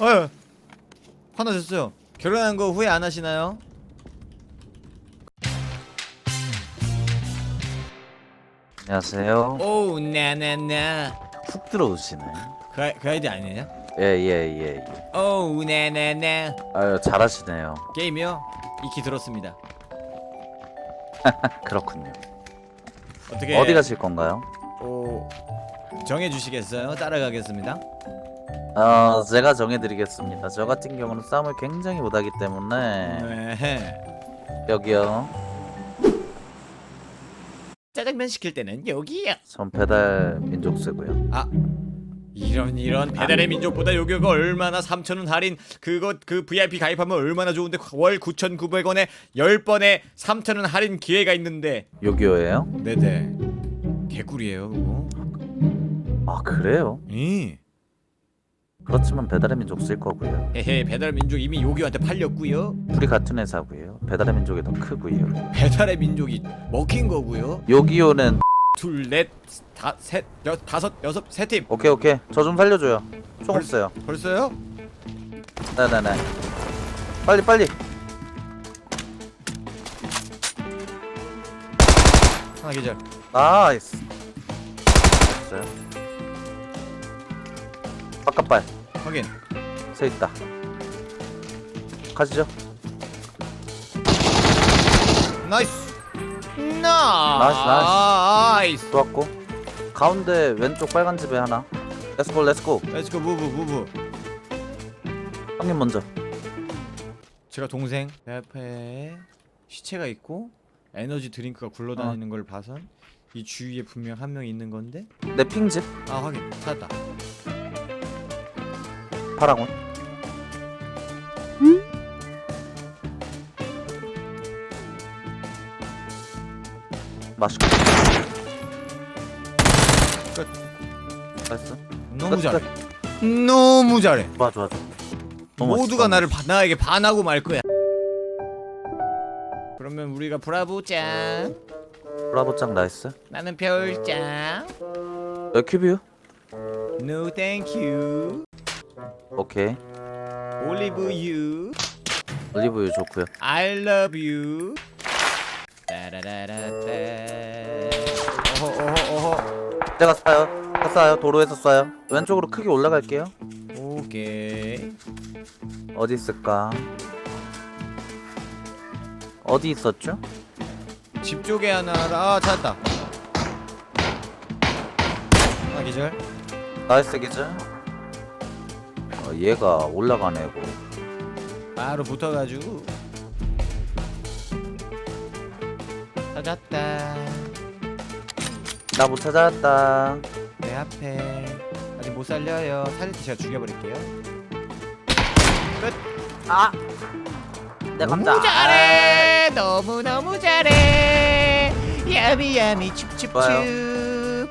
어 하나 됐어요 결혼한 거 후회 안 하시나요? 안녕하세요. 오우 나나나 훅 들어오시네. 그, 아이- 그 아이디 아니에요? 예예예 예, 예. 오우 나나나 아유 잘하시네요. 게임이요? 익히 들었습니다 그렇군요. 어떻게 어디 가실 건가요? 오, 정해주시겠어요? 따라가겠습니다 어 제가 정해드리겠습니다. 저 같은 경우는 싸움을 굉장히 못하기 때문에 네. 여기요. 짜장면 시킬 때는 여기요 전 배달 민족 쓰고요. 아 이런 이런 배달의 민족보다 요격가 얼마나 3,000원 할인 그거 그 VIP 가입하면 얼마나 좋은데 월 9,900원에 10번에 3,000원 할인 기회가 있는데 여기요예요? 네네 개꿀이에요 그거 아 그래요? 이 그렇지만 배달의 민족 쓸 거고요. 헤헤 배달의 민족 이미 요기한테 팔렸고요 둘이 같은 회사고요. 배달의 민족이 더 크고요. 배달의 민족이 먹힌 거고요 여기요는 둘넷다셋 다섯 여섯 세 팀 오케이 오케이 저 좀 살려줘요. 총 벌- 없어요. 벌써요? 네네네. 빨리 빨리. 하나 계절 나이스. 없어요. 바깥발 확인. 서 있다. 가시죠. 나이스. 나이스, 나이스. 좋았고. 가운데 왼쪽 빨간 집에 하나. 렛츠고 렛츠고. 렛츠고 무브 무브 형님 먼저. 제가 동생 내 앞에 시체가 있고 에너지 드링크가 굴러다니는 걸 봐선 이 주위에 분명 한 명 있는 건데? 내 핑집? 아 확인. 찾았다 파랑온. 맛있고. 끝. 나이스. 너무 끝, 잘해 너무 잘해 좋아 좋아 좋아. 너무 모두가 나를 바, 나에게 반하고 말 거야 그러면 우리가 브라보짱. 브라보짱 나이스. 나는 별짱 여 큐뷰. No thank you 오케이. 올리브 유 올리브유 좋고요. I love you 따라라라따 어허 어허 제가 쏴요. 다 쏴요. 도로에서 쏴요. 왼쪽으로 크게 올라갈게요. 오케이 어디 있을까? 어디 있었죠? 집 쪽에 하나라 아 찾았다 하나 기절 나이스 기즈. 어, 얘가 올라가네고. 바로 붙어가지고. 찾았다. 나 못 찾았다. 내 앞에. 아직 못 살려요. 살릴 때 제가 죽여버릴게요. 아. 내 감자. 너무 잘해. 너무 너무 잘해. 야미 야미 춥춥춥 좋아요.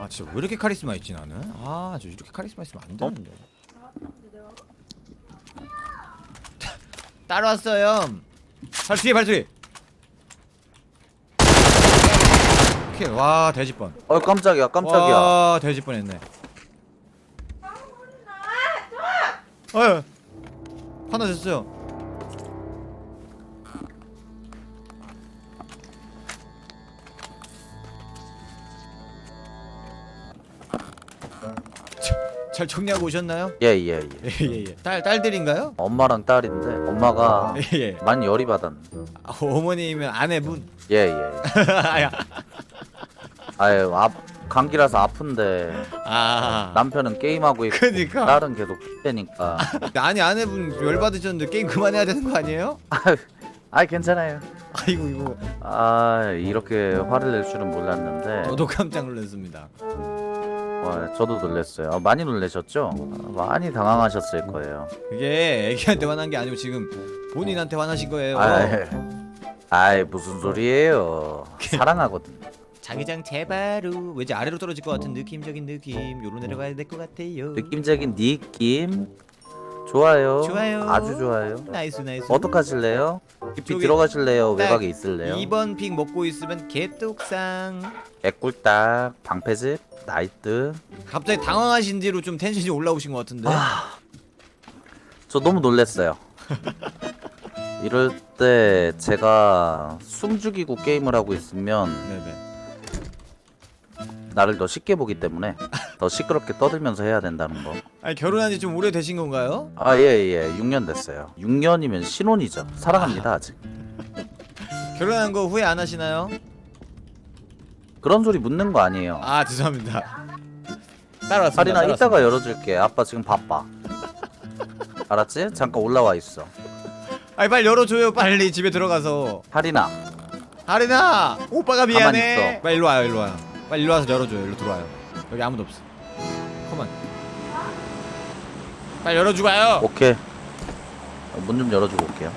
아 진짜 왜 이렇게 카리스마 있지 나는? 아 저 이렇게 카리스마 있으면 안 되는데 따라왔어요. 발소리 발소리. 오케이 와 돼지 뻔. 어 깜짝이야 깜짝이야. 와 돼지 뻔했네. 어 하나 됐어요. 자, 잘 정리하고 오셨나요? 예예 예, 예. 예예예 딸 딸들인가요? 엄마랑 딸인데 엄마가 예예 많이 열이 받았네. 아, 어머니면 아내분 예예. 아야 아유 아 감기라서 아픈데 아 남편은 게임하고 있고 그니까 딸은 계속 되니까. 아니 아내분 열 받으셨는데 게임 그만해야 되는 거 아니에요? 아 괜찮아요. 아이고 이거 아 이렇게 화를 낼 줄은 몰랐는데 저도 깜짝 놀랐습니다. 와, 저도 놀랐어요. 아, 많이 놀라셨죠? 아, 많이 당황하셨을 거예요. 그게 애기한테 화난 게 아니고 지금 본인한테 화나신 거예요. 아이, 아이 무슨 소리예요? 사랑하거든. 자기장 제바로 왠지 아래로 떨어질 것 같은 느낌적인 느낌 요로 내려가야 될 것 같아요. 느낌적인 느낌 좋아요. 좋아요. 아주 좋아요. 나이스 나이스. 어떡하실래요? 깊이 저기 들어가실래요? 딱 외곽에 있을래요? 2번 픽 먹고 있으면 개뚝상. 애꿀딱 방패집 나이트 갑자기 당황하신 뒤로 좀 텐션이 올라오신 것 같은데. 아. 저 너무 놀랬어요. 이럴 때 제가 숨 죽이고 게임을 하고 있으면 네네. 나를 더 쉽게 보기 때문에 더 시끄럽게 떠들면서 해야 된다는 거. 아니 결혼한 지 좀 오래 되신 건가요? 아, 예, 예. 6년 됐어요. 6년이면 신혼이죠. 사랑합니다, 아직. 결혼한 거 후회 안 하시나요? 그런 소리 묻는 거 아니에요. 아 죄송합니다. 따라왔습니다. 사리나 따라왔습니다. 이따가 열어줄게. 아빠 지금 바빠. 알았지? 잠깐 올라와 있어. 아니 빨리 열어줘요 빨리 집에 들어가서. 하리나, 하리나 오빠가 가만히 미안해. 있어. 빨리 일로 와요 일로 와요. 빨리 일로 와서 열어줘요 일로 들어와요. 여기 아무도 없어. 컴온. 빨리 열어주고 가요. 오케이. 문 좀 열어주고 올게요.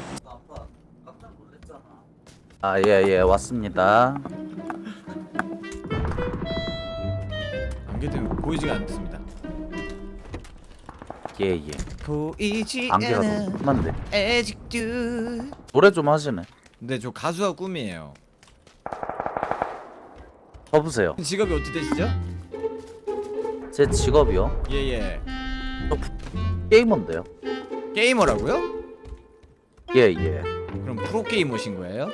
아, 예, 예, 왔습니다. 안개 때문에 보이지가 않습니다. 예, 예. 보이지 안개라도 끝났는데. 아직도. 노래 좀 하시네. 근데 저 가수가 꿈이에요. 접으세요. 직업이 어떻게 되시죠? 제 직업이요. 예예. 게이머인데요. 게이머라고요? 예, 예. 그럼 프로 게이머신 거예요?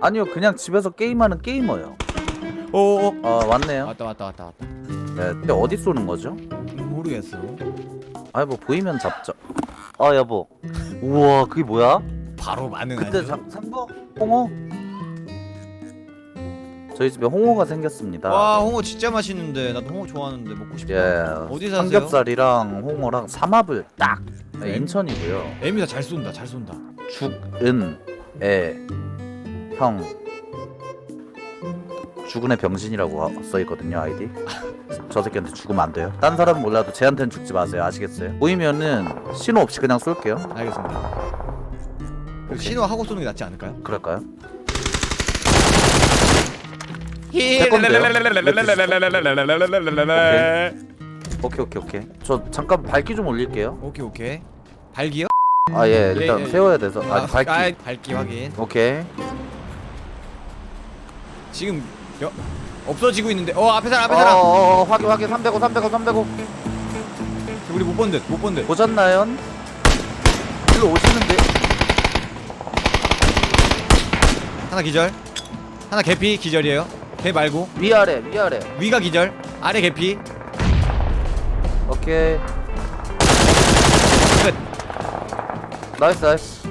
아니요, 그냥 집에서 게임하는 게이머요. 오. 아, 왔네요. 왔다 왔다 왔다 왔다. 네, 근데 어디 쏘는 거죠? 모르겠어. 아이 뭐 보이면 잡죠. 아 여보. 우와 그게 뭐야? 바로 반응하죠. 그때 장 산거 홍어? 저희 집에 홍어가 생겼습니다. 와 홍어 진짜 맛있는데 나도 홍어 좋아하는데 먹고 싶다. 예. 어디 사세요? 삼겹살이랑 홍어랑 삼합을 딱. 네, 네. 인천이고요. 애미다 잘 쏜다 잘 쏜다. 죽은 애 형. 죽은의 병신이라고 하- 써 있거든요 아이디. 저 새끼한테 죽으면 안 돼요. 딴 사람은 몰라도 쟤한테는 죽지 마세요. 아시겠어요? 보이면은 신호 없이 그냥 쏠게요. 알겠습니다. 신호 하고 쏘는 게 낫지 않을까요? 그럴까요? 오케이 오케이 오케이. 저 잠깐 밝기 좀 올릴게요. 오케이 오케이. 발기요? 아 예 일단 예, 예. 세워야 돼서 아 밝기. 아, 밝기 확인. 오케이. 지금 여, 없어지고 있는데. 어 앞에 사람 앞에 사람. 어어어 확인 확인 305 305 305 우리 못 본 듯 못 본 듯. 보셨나요? 일로 오시는데 하나 기절. 하나 개피 기절이에요. 개 말고 위아래 위아래. 위가 기절. 아래 개피. 오케이. 끝. 나이스 나이스.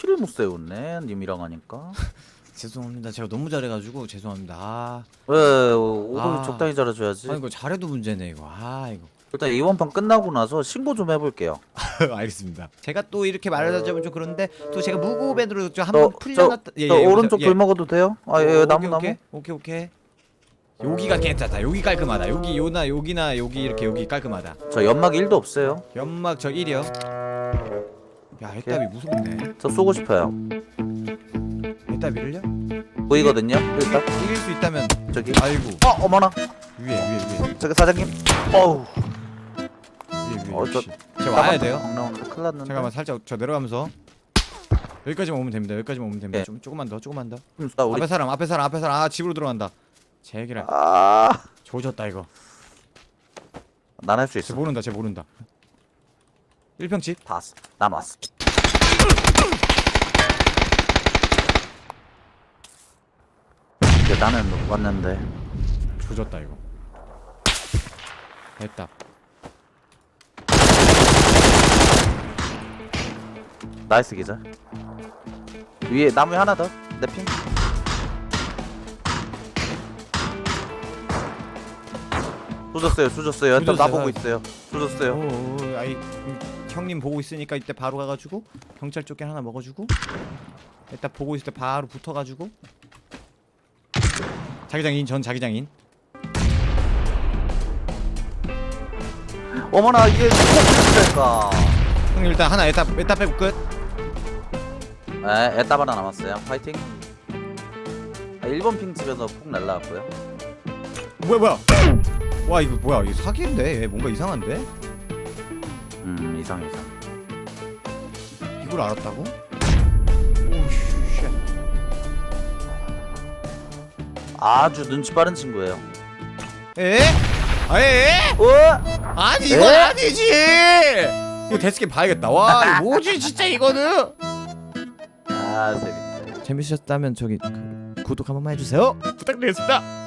키를 못 세웠네 님이랑 하니까. 죄송합니다. 제가 너무 잘해가지고 죄송합니다. 아, 왜 오늘 아. 적당히 잘해줘야지. 아니 이거 잘해도 문제네 이거. 아 이거. 일단 이번 판 끝나고 나서 신고 좀 해볼게요. 알겠습니다. 제가 또 이렇게 말하자면 좀 그런데 또 제가 무고밴드로 좀 저, 한번 저, 풀려놨다. 예, 저 예, 오른쪽 예. 돌 먹어도 돼요? 아 예, 어, 나무 나무. 오케이 오케이 오케이. 여기가 괜찮다. 여기 깔끔하다. 여기 요나 여기나 여기 이렇게 여기 깔끔하다. 저 연막 1도 없어요. 연막 저 1이요. 야 해답이 무섭네. 저 쏘고 싶어요. 해답이를요? 보이거든요. 일단 이길 수 있다면 저기. 아이고 어 어머나. 위에 위에 위에 저기 사장님. 어우. 위에 위에. 어, 저- 역시. 제가 와야 돼요. 큰일 났는데. 잠깐만 살짝 저 내려가면서 여기까지만 오면 됩니다. 여기까지만 오면 됩니다. 네. 좀 조금만 더 조금만 더. 음, 나 우리 앞에 사람 앞에 사람 앞에 사람 아 집으로 들어간다. 제기라 아. 조졌다 이거. 난 할 수 쟤 있어. 모른다 쟤 모른다. 1평집 봤어. 난 왔어. 이제 나는 왔는데. 조졌다 이거. 됐다. 나이스 기자. 위에 나무에 하나 더. 내 핑. 쏘졌어요. 쏘졌어요. 일단 나 쏘졌어요. 보고 있어요. 쏘졌어요. 오, 아이 음, 형님 보고 있으니까 이때 바로 가가지고 경찰 조끼 하나 먹어주고 이따 보고 있을 때 바로 붙어가지고 자기장인 전 자기장인 어머나 이게 일까? 형님 일단 하나 에따 에따 빼고 끝 네, 에따 하나 남았어요. 파이팅. 아, 1번 핑 집에서 폭 날라왔고요. 뭐야 뭐야 와 이거 뭐야 이거 사기인데 얘 뭔가 이상한데 음 이상 이상. 이걸 알았다고 오쉣 아주 눈치 빠른 친구예요. 에? 아 에? 어? 아니 이건 에? 아니지 이거 데스게 봐야겠다 와 이거 뭐지 진짜 이거는 아 재밌으셨다면 저기 그 구독 한 번만 해주세요. 부탁드리겠습니다